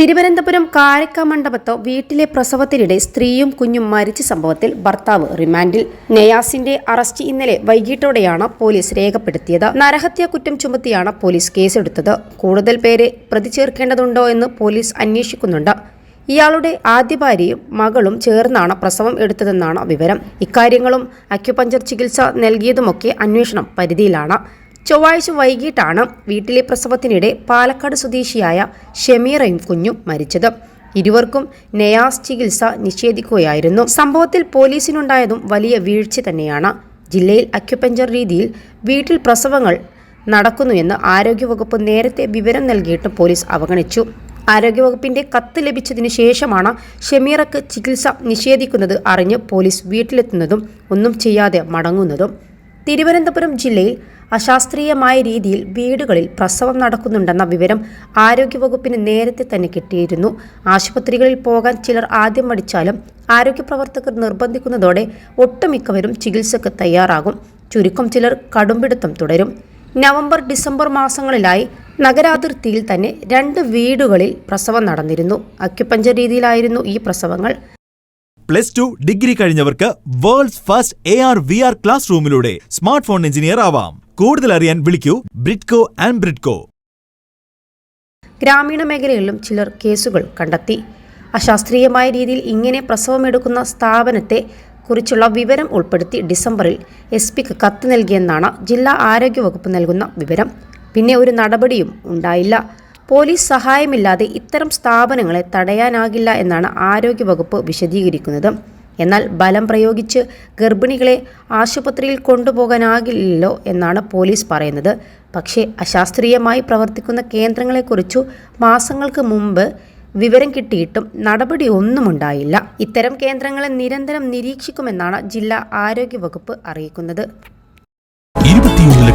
തിരുവനന്തപുരം കാരക്ക മണ്ഡപത്തോ വീട്ടിലെ പ്രസവത്തിനിടെ സ്ത്രീയും കുഞ്ഞും മരിച്ച സംഭവത്തിൽ ഭർത്താവ് റിമാൻഡിൽ. നയാസിന്റെ അറസ്റ്റ് ഇന്നലെ വൈകിട്ടോടെയാണ് പോലീസ് രേഖപ്പെടുത്തിയത്. നരഹത്യ കുറ്റം ചുമത്തിയാണ് പോലീസ് കേസെടുത്തത്. കൂടുതൽ പേരെ പ്രതി ചേർക്കേണ്ടതുണ്ടോ എന്ന് പോലീസ് അന്വേഷിക്കുന്നുണ്ട്. ഇയാളുടെ ആദ്യ ഭാര്യയും മകളും ചേർന്നാണ് പ്രസവം എടുത്തതെന്നാണ് വിവരം. ഇക്കാര്യങ്ങളും അക്യുപഞ്ചർ ചികിത്സ നൽകിയതുമൊക്കെ അന്വേഷണം പരിധിയിലാണ്. ചൊവ്വാഴ്ച വൈകിട്ടാണ് വീട്ടിലെ പ്രസവത്തിനിടെ പാലക്കാട് സ്വദേശിയായ ഷമീറയും കുഞ്ഞും മരിച്ചത്. ഇരുവർക്കും നയാസ് ചികിത്സ നിഷേധിക്കുകയായിരുന്നു. സംഭവത്തിൽ പോലീസിനുണ്ടായതും വലിയ വീഴ്ച തന്നെയാണ്. ജില്ലയിൽ അക്യുപഞ്ചർ രീതിയിൽ വീട്ടിൽ പ്രസവങ്ങൾ നടക്കുന്നുവെന്ന് ആരോഗ്യവകുപ്പ് നേരത്തെ വിവരം നൽകിയിട്ടും പോലീസ് അവഗണിച്ചു. ആരോഗ്യവകുപ്പിന്റെ കത്ത് ലഭിച്ചതിന് ശേഷമാണ് ഷമീറക്ക് ചികിത്സ നിഷേധിക്കുന്നത് അറിഞ്ഞ് പോലീസ് വീട്ടിലെത്തുന്നതും ഒന്നും ചെയ്യാതെ മടങ്ങുന്നതും തിരുവനന്തപുരം ജില്ലയിൽ അശാസ്ത്രീയമായ രീതിയിൽ വീടുകളിൽ പ്രസവം നടക്കുന്നുണ്ടെന്ന വിവരം ആരോഗ്യവകുപ്പിന് നേരത്തെ തന്നെ കിട്ടിയിരുന്നു. ആശുപത്രികളിൽ പോകാൻ ചിലർ ആദ്യം മടിച്ചാലും ആരോഗ്യ പ്രവർത്തകർ നിർബന്ധിക്കുന്നതോടെ ഒട്ടുമിക്കവരും ചികിത്സക്ക് തയ്യാറാകും. ചുരുക്കം ചിലർ കടുംപിടുത്തം തുടരും. നവംബർ ഡിസംബർ മാസങ്ങളിലായി നഗരാതിർത്തിയിൽ തന്നെ രണ്ട് വീടുകളിൽ പ്രസവം നടന്നിരുന്നു. അക്യുപഞ്ചർ രീതിയിലായിരുന്നു ഈ പ്രസവങ്ങൾ. Plus two degree കഴിഞ്ഞവർക്ക് world's first A R V R class റൂമിലൂടെ smart phone engineer ആവാം. കൂടുതൽ അറിയാൻ വിളിക്കൂ ബ്രിഡ്കോ ആൻഡ് ബ്രിഡ്കോ ഗ്രാമീണ മേഖലകളിലും ചിലർ കേസുകൾ കണ്ടെത്തി. അശാസ്ത്രീയമായ രീതിയിൽ ഇങ്ങനെ പ്രസവമെടുക്കുന്ന സ്ഥാപനത്തെ കുറിച്ചുള്ള വിവരം ഉൾപ്പെടുത്തി ഡിസംബറിൽ എസ് പിക്ക് കത്ത് നൽകിയെന്നാണ് ജില്ലാ ആരോഗ്യവകുപ്പ് നൽകുന്ന വിവരം. പിന്നെ ഒരു നടപടിയും ഉണ്ടായില്ല. പോലീസ് സഹായമില്ലാതെ ഇത്തരം സ്ഥാപനങ്ങളെ തടയാനാകില്ല എന്നാണ് ആരോഗ്യവകുപ്പ് വിശദീകരിക്കുന്നത്. എന്നാൽ ബലം പ്രയോഗിച്ച് ഗർഭിണികളെ ആശുപത്രിയിൽ കൊണ്ടുപോകാനാകില്ലല്ലോ എന്നാണ് പോലീസ് പറയുന്നത്. പക്ഷേ അശാസ്ത്രീയമായി പ്രവർത്തിക്കുന്ന കേന്ദ്രങ്ങളെക്കുറിച്ചു മാസങ്ങൾക്ക് മുമ്പ് വിവരം കിട്ടിയിട്ടും നടപടി ഒന്നുമുണ്ടായില്ല ഇത്തരം കേന്ദ്രങ്ങളെ നിരന്തരം നിരീക്ഷിക്കുമെന്നാണ് ജില്ലാ ആരോഗ്യവകുപ്പ് അറിയിക്കുന്നത്.